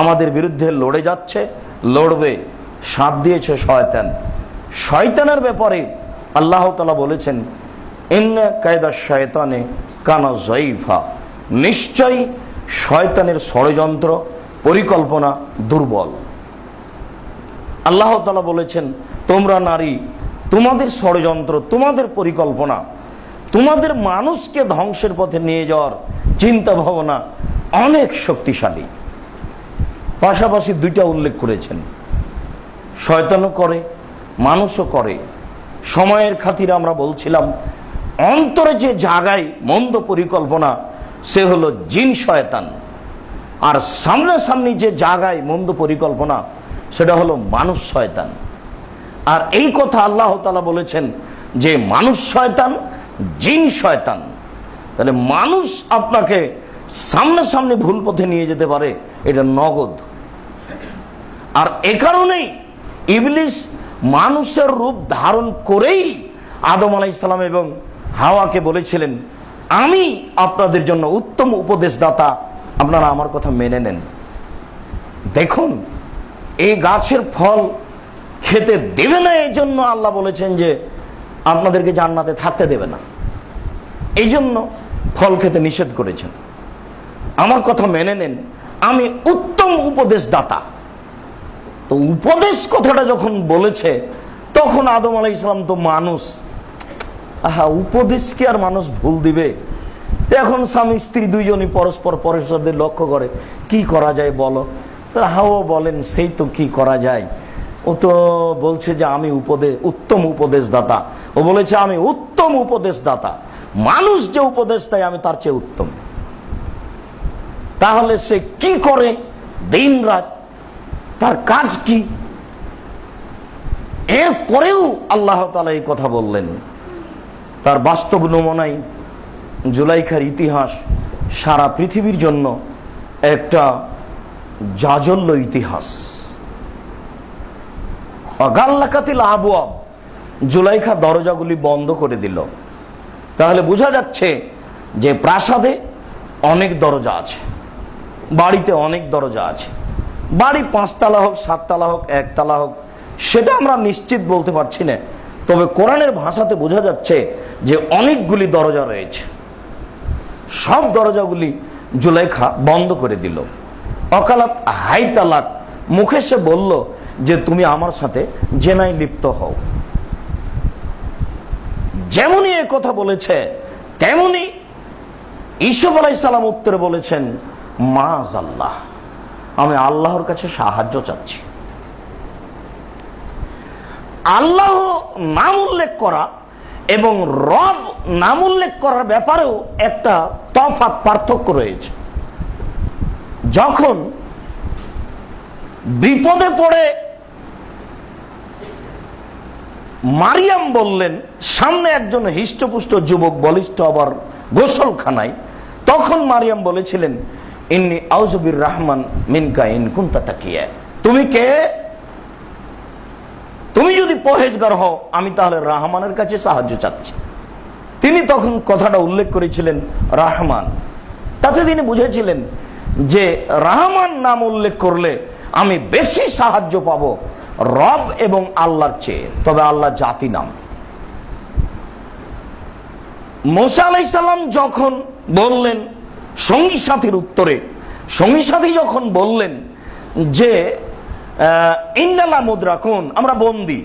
আমাদের বিরুদ্ধে লড়ে যাচ্ছে, লড়বে সাথ দিয়েছে শয়তান। শয়তানের ব্যাপারে আল্লাহ তালা বলেছেন, ইন্না কায়দা শয়তানে কানা জয়ীফা নিশ্চয়ই শয়তানের ষড়যন্ত্র, পরিকল্পনা দুর্বল। আল্লাহ তালা বলেছেন, তোমরা নারী, তোমাদের ষড়যন্ত্র, তোমাদের পরিকল্পনা, তোমাদের মানুষকে ধ্বংসের পথে নিয়ে যাওয়ার চিন্তা ভাবনা অনেক শক্তিশালী। পাশাপাশি দুইটা উল্লেখ করেছেন। শয়তানও করে, মানুষও করে। সময়ের খাতিরে আমরা বলছিলাম, অন্তরে যে জাগায় মন্দ পরিকল্পনা, সে হলো জিন শয়তান। আর সামনাসামনি যে জাগায় মন্দ পরিকল্পনা, সেটা হলো মানুষ শয়তান। আর এই কথা আল্লাহ তালা বলেছেন যে মানুষ শয়তান, জিন শয়তান। তাহলে মানুষ আপনাকে সামনাসামনি ভুল পথে নিয়ে যেতে পারে, এটা নগদ। আর এ কারণেই ইবলিস মানুষের রূপ ধারণ করেই আদম আলাই ইসলাম এবং হাওয়াকে বলেছিলেন, আমি আপনাদের জন্য উত্তম উপদেশদাতা। আপনারা আমার কথা মেনে নেন। দেখুন, এই গাছের ফল খেতে দেবে না এই জন্য আল্লাহ বলেছেন যে, আপনাদেরকে জান্নাতে থাকতে দেবে না। এই জন্য ফল খেতে নিষেধ করেছেন। আমার কথা মেনে নেন, আমি উত্তম উপদেশদাতা। তো উপদেশ কথাটা যখন বলেছে, তখন আদম আলাই ইসলাম তো মানুষ। আহা উপদেশকে আর মানুষ ভুল দিবে? এখন স্বামী, স্ত্রী দুইজনই পরস্পর পরস্পরদের লক্ষ্য করে। কি করা যায় বলো? হাও বলেন, সেই তো কি করা যায়? ও তো বলছে যে আমি উপদেশ উত্তম উপদেশদাতা। ও বলেছে, আমি উত্তম উপদেশদাতা। মানুষ যে উপদেশ দেয়, আমি তার চেয়ে উত্তম। তাহলে সে কি করে দিন রাত তার কাজ কি? এরপরেও আল্লাহ তালা এই কথা বললেন। তার বাস্তব নমুনাই জুলাইখার ইতিহাস সারা পৃথিবীর জন্য একটা জাজল্য ইতিহাস। অগাল্লাকাতিল আবুয়াব জুলাইখা দরজাগুলি বন্ধ করে দিল। তাহলে বোঝা যাচ্ছে যে প্রাসাদে অনেক দরজা আছে, বাড়িতে অনেক দরজা আছে। বাড়ি পাঁচতলা হোক, সাততলা হোক, একতলা হোক, সেটা আমরা নিশ্চিত বলতে পারছি না। তবে কোরআনের ভাষাতে বোঝা যাচ্ছে যে অনেকগুলি দরজা রয়েছে। সব দরজাগুলি জুলেখা বন্ধ করে দিল। অকালাত হাই তালাক মুখে সে বলল যে তুমি আমার সাথে জেনাই লিপ্ত হও। যেমনই এ কথা বলেছে তেমনি ইসুফ আলাইসালাম উত্তরে বলেছেন মা আল্লাহ আমি আল্লাহর কাছে সাহায্য চাচ্ছি। আল্লাহ নাম উল্লেখ করা এবং রব নাম উল্লেখ করার ব্যাপারেও একটা তফাৎ পার্থক্য রয়েছে। যখন বিপদে পড়ে মারিয়াম বললেন, সামনে একজন হিষ্টপুষ্ট যুবক বলিষ্ঠ আবার গোসলখানায়, তখন মারিয়াম বলেছিলেন তুমি যদি পহেজগার হও, আমি তাহলে রাহমানের কাছে সাহায্য চাচ্ছি। তিনি তখন কথাটা উল্লেখ করেছিলেন রাহমান। তাতে তিনি বুঝেছিলেন যে রাহমান নাম উল্লেখ করলে আমি বেশি সাহায্য পাব রব এবং আল্লাহর চেয়ে, তবে আল্লাহ জাতি নাম। মোসা আলাইসাল্লাম যখন বললেন সঙ্গী সাথীর উত্তরে, সঙ্গী সাথী যখন বললেন যে ইন্দালা মুদ্রা কোন আমরা বন্দি।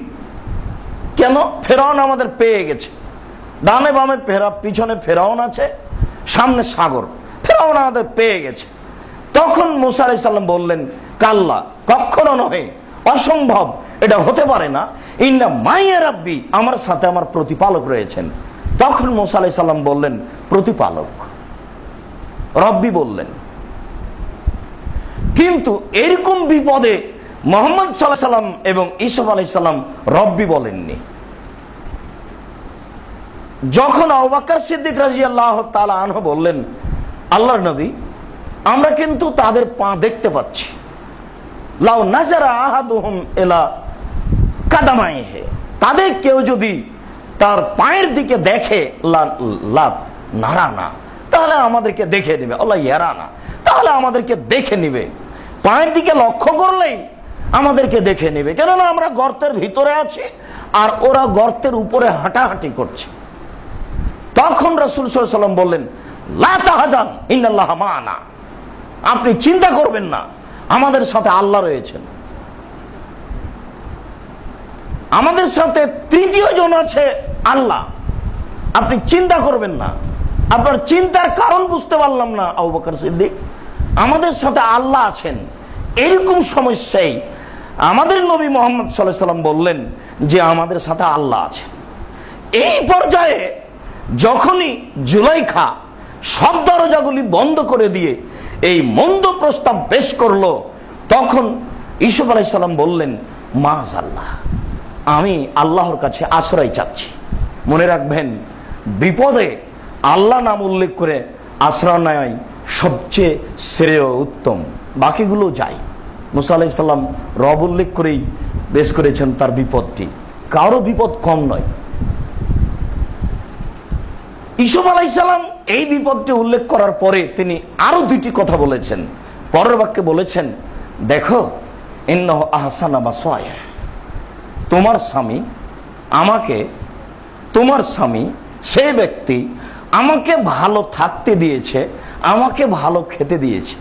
কেন? ফেরাউন আমাদের পেয়ে গেছে। ডানে বামে ফেরা, পিছনে ফেরাউন আছে, সামনে সাগর। ফেরাউন আমাদের পেয়ে গেছে। তখন মুসা আলাইসাল্লাম বললেন, কাল্লা, কখনো নহে, অসম্ভব, এটা হতে পারে না। ইন্না মাইয়া রাব্বি, আমার সাথে আমার প্রতিপালক রয়েছেন। তখন মোসা আলাইসাল্লাম বললেন, প্রতিপালক। রব্বি বললেন। কিন্তু এরকম বিপদে মোহাম্মদ সাল্লাহ সাল্লাম এবং ইসফ আলাই সাল্লাম রব্বি বলেননি। যখন আবাক্কর সিদ্দিক রাজি আল্লাহ তালা আনহ বললেন, আল্লাহর নবী, আমরা কিন্তু তাদের পা দেখতে পাচ্ছি। লাউ নাজারা আহাদুহুম এলা কাদামাই হে তাদের কেউ যদি তার পায়ের দিকে দেখে লাভ নারা না। তাহলে আমাদেরকে দেখে নেবে। আল্লাহ ইয়ারা না। তাহলে আমাদেরকে দেখে নিবে। পায়ের দিকে লক্ষ্য করলেই আমাদেরকে দেখে নেবে। কেননা আমরা গর্তের ভিতরে আছি আর ওরা গর্তের উপরে হাঁটাহাঁটি করছে। তখন রসুল সাল্লাম বললেন মানা। আপনি চিন্তা করবেন না, আমাদের সাথে আল্লাহ রয়েছেন। আমাদের সাথে তৃতীয় জন আছে আল্লাহ। আপনি চিন্তা করবেন না। আপনার চিন্তার কারণ বুঝতে পারলাম না, আবু সিদ্দিক। আমাদের সাথে আল্লাহ আছেন। এরকম সমস্যায় আমাদের নবী মোহাম্মদ সাল্লাহ সাল্লাম বললেন যে আমাদের সাথে আল্লাহ আছেন। এই পর্যায়ে যখনই জুলাইখা সব দরজাগুলি বন্ধ করে দিয়ে এই মন্দ প্রস্তাব পেশ করল, তখন ইসুফ আলাইসাল্লাম বললেন মাজ আল্লাহ আমি আল্লাহর কাছে আশ্রয় চাচ্ছি। মনে রাখবেন, বিপদে আল্লাহ নাম উল্লেখ করে আশ্রয় নেয় সবচেয়ে শ্রেয় উত্তম। বাকিগুলো যাই। মুসা আলাইসাল্লাম রব উল্লেখ করেই বেশ করেছেন তার বিপদটি। কারও বিপদ কম নয়। ইসুফ আলাইসাল্লাম এই বিপদটি উল্লেখ করার পরে তিনি আরও দুইটি কথা বলেছেন। পরের বাক্যে বলেছেন, দেখো তোমার স্বামী আমাকে, তোমার স্বামী সে ব্যক্তি আমাকে ভালো থাকতে দিয়েছে, আমাকে ভালো খেতে দিয়েছে।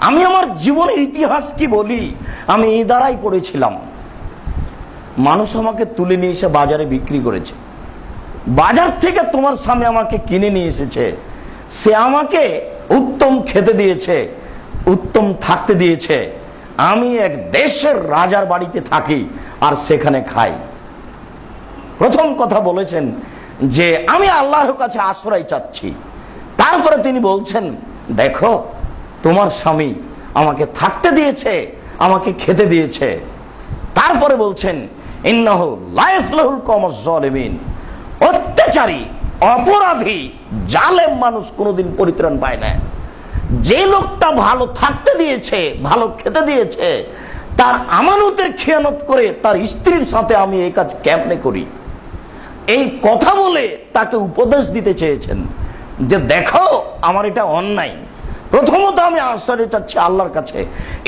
আমি আমার জীবনের ইতিহাস কি বলি? আমি এই দ্বারাই পড়েছিলাম। মানুষ আমাকে তুলে নিয়ে এসে বাজারে বিক্রি করেছে। বাজার থেকে তোমার স্বামী আমাকে কিনে নিয়ে এসেছে। সে আমাকে উত্তম খেতে দিয়েছে, উত্তম থাকতে দিয়েছে। আমি এক দেশের রাজার বাড়িতে থাকি আর সেখানে খাই। প্রথম কথা বলেছেন যে আমি আল্লাহর কাছে আশ্রয় চাচ্ছি। তারপরে তিনি বলছেন, দেখো, তোমার স্বামী আমাকে থাকতে দিয়েছে, আমাকে খেতে দিয়েছে। তারপরে বলছেন অত্যাচারী, অপরাধী, জালেম মানুষ কোনোদিন পরিত্রাণ পায় না। যে লোকটা ভালো থাকতে দিয়েছে, ভালো খেতে দিয়েছে, তার আমানতের খেয়ানত করে তার স্ত্রীর সাথে আমি এই কাজ কেমনে করি? এই কথা বলে তাকে উপদেশ দিতে চেয়েছেন যে দেখো, আমার এটা অন্যায়। প্রথমত আমি আশ্রয় চাচ্ছি আল্লাহর কাছে।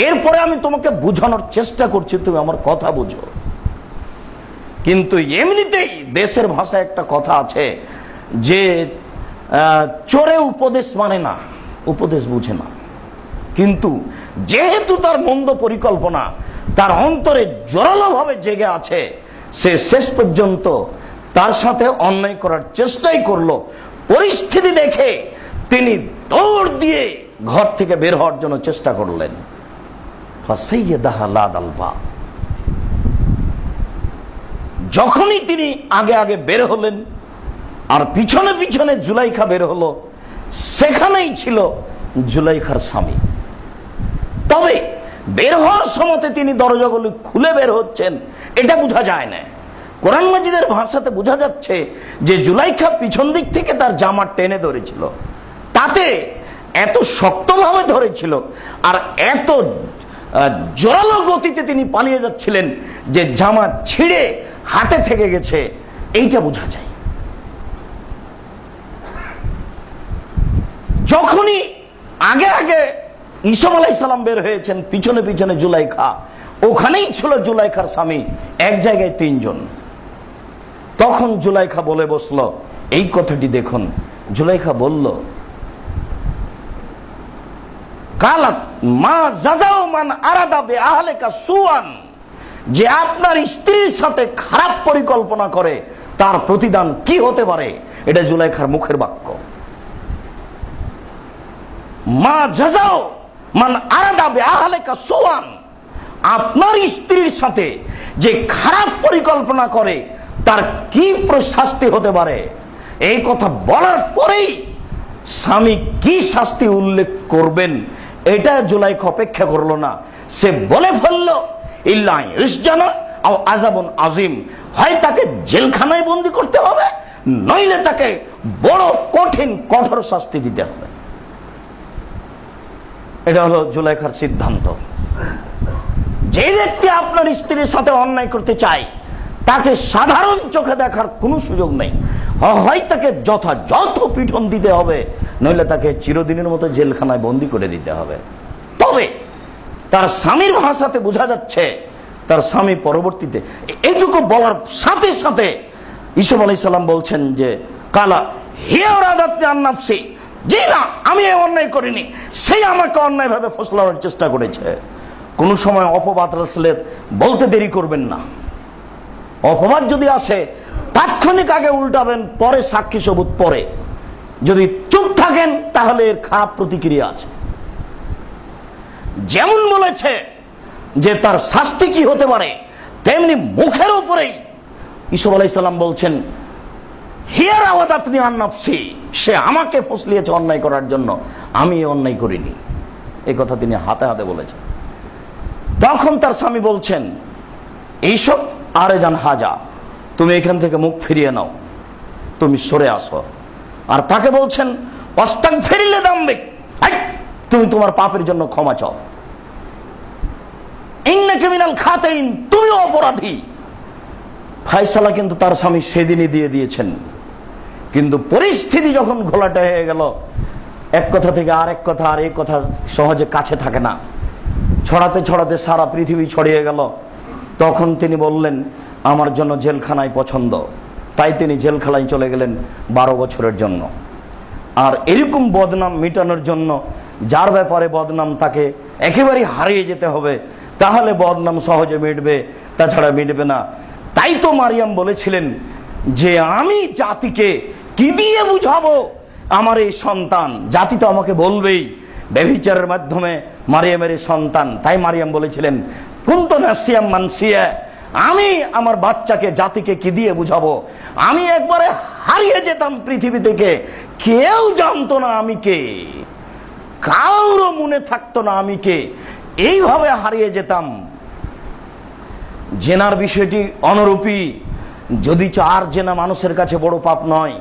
এরপরে আমি তোমাকে বোঝানোর চেষ্টা করছি, তুমি আমার কথা বুঝো। কিন্তু এমনিতেই দেশের ভাষায় একটা কথা আছে যে চোরে উপদেশ মানে না, উপদেশ বুঝে না। কিন্তু যেহেতু তার মন্দ পরিকল্পনা, তার অন্তরে জোরালো ভাবে জেগে আছে, সে শেষ পর্যন্ত তার সাথে অন্যায় করার চেষ্টাই করল। পরিস্থিতি দেখে তিনি দৌড় দিয়ে ঘর থেকে বের হওয়ার জন্য চেষ্টা করলেন। যখনই তিনি আগে আগে বের হলেন আর পিছনে পিছনে জুলাইখা বের হলো, সেখানেই ছিল জুলাইখার স্বামী। তবে বের হওয়ার সময়তে তিনি দরজাগুলি খুলে বের হচ্ছেন, এটা বোঝা যায় না। কোরআন মাজিদের ভাষাতে বোঝা যাচ্ছে যে জুলাইখা পিছন দিক থেকে তার জামা টেনে ধরেছিল। তাতে এত শক্তভাবে ধরেছিল আর এত জোরালো গতিতে তিনি পালিয়ে যাচ্ছিলেন যে জামা ছিঁড়ে হাতে থেকে গেছে। এইটা বোঝা যায়। যখনই আগে আগে ইসম আলাই সালাম বের হয়েছেন, পিছনে পিছনে জুলাইখা, ওখানেই ছিল জুলাইখার স্বামী, এক জায়গায় তিনজন। তখন জুলাইখা বলে বসল, এই কথাটি দেখুন। জুলাইখা বলল মান আরাদা বে আহলেকা সুয়ান। যে আপনার স্ত্রীর সাথে খারাপ পরিকল্পনা করে, তার প্রতিদান কি হতে পারে? এটা জুলাইখার মুখের বাক্য। মা জাজাও মান আরাদা বে আহলেকা সুয়ান। আপনার স্ত্রীর সাথে যে খারাপ পরিকল্পনা করে তার কি শাস্তি হতে পারে? এই কথা বলার পরেই স্বামী কি শাস্তি উল্লেখ করবেন, এটা জুলাইখ অপেক্ষা করল না। সে বলে ফেলল ইল্লাই রিসজানা আও আজাবন আজিম হয় তাকে জেলখানায় বন্দি করতে হবে, নইলে তাকে বড় কঠিন, কঠোর শাস্তি দিতে হবে। এটা হলো জুলাইখার সিদ্ধান্ত। যে ব্যক্তি আপনার স্ত্রীর সাথে অন্যায় করতে চায় তাকে সাধারণ চোখে দেখার কোনো সুযোগ নেই। হয় তাকে যথাযথ পিঠন দিতে হবে, নইলে তাকে চিরদিনের মতো জেলখানায় বন্দি করে দিতে হবে। তবে তার স্বামীর ভাষাতে বোঝা যাচ্ছে, তার স্বামী পরবর্তীতে এ- এইটুকু বলার সাথে সাথে ইসুফ আলাই সাল্লাম বলছেন যে, কালা হিয়ার আদাতকে আন্নাফসি, জি না, আমি অন্যায় করিনি সেই আমাকে অন্যায়ভাবে ফসলানোর চেষ্টা করেছে। কোনো সময় অপবাদ রাসলে বলতে দেরি করবেন না। অপবাদ যদি আসে, তাৎক্ষণিক আগে উল্টাবেন, পরে সাক্ষী সবুত, পরে। যদি চুপ থাকেন, তাহলে এর খারাপ প্রতিক্রিয়া আছে। যেমন বলেছে যে তার শাস্তি কি হতে পারে, তেমনি মুখের উপরেই ইসুফ আলাইসাল্লাম বলছেন, হিয়ার আওয়াজ আপনি আন্নাফসি সে আমাকে ফসলিয়েছে অন্যায় করার জন্য, আমি অন্যায় করিনি। এই কথা তিনি হাতে হাতে বলেছেন। তখন তার স্বামী বলছেন এইসব আরে যান হাজা, তুমি এখান থেকে মুখ ফিরিয়ে নাও, তুমি সরে আসো। আর তাকে বলছেন অস্তাক ফেরিলে দাম্বে তুমি তোমার পাপের জন্য ক্ষমা চাও। ইন্নাকে মিনাল খাতাইন, তুমিও অপরাধী। ফাইসালা কিন্তু তার স্বামী সেদিনই দিয়ে দিয়েছেন। কিন্তু পরিস্থিতি যখন ঘোলাটা হয়ে গেল, এক কথা থেকে আরেক কথা আর এক কথা সহজে কাছে থাকে না। ছড়াতে ছড়াতে সারা পৃথিবী ছড়িয়ে গেল। তখন তিনি বললেন, আমার জন্য জেলখানায় পছন্দ। তাই তিনি জেলখানায় চলে গেলেন বারো বছরের জন্য। আর এরকম বদনাম মেটানোর জন্য যার ব্যাপারে বদনাম তাকে একেবারে হারিয়ে যেতে হবে, তাহলে বদনাম সহজে মিটবে, তাছাড়া মিটবে না। তাই তো মারিয়াম বলেছিলেন যে, আমি জাতিকে কি দিয়ে বুঝাবো? আমার এই সন্তান, জাতি তো আমাকে বলবেই। ব্যভিচারের মাধ্যমে মারিয়ামের সন্তান, তাই মারিয়াম বলেছিলেন কুন্ত আমি আমার বাচ্চাকে, জাতিকে কি দিয়ে বুঝাবো? আমি একবারে হারিয়ে যেতাম পৃথিবী থেকে। কেউ জানতো না আমি কে। কারও মনে থাকতো না আমি কে। এইভাবে হারিয়ে যেতাম। জেনার বিষয়টি অনুরূপী। যদি আর জেনা মানুষের কাছে বড় পাপ নয়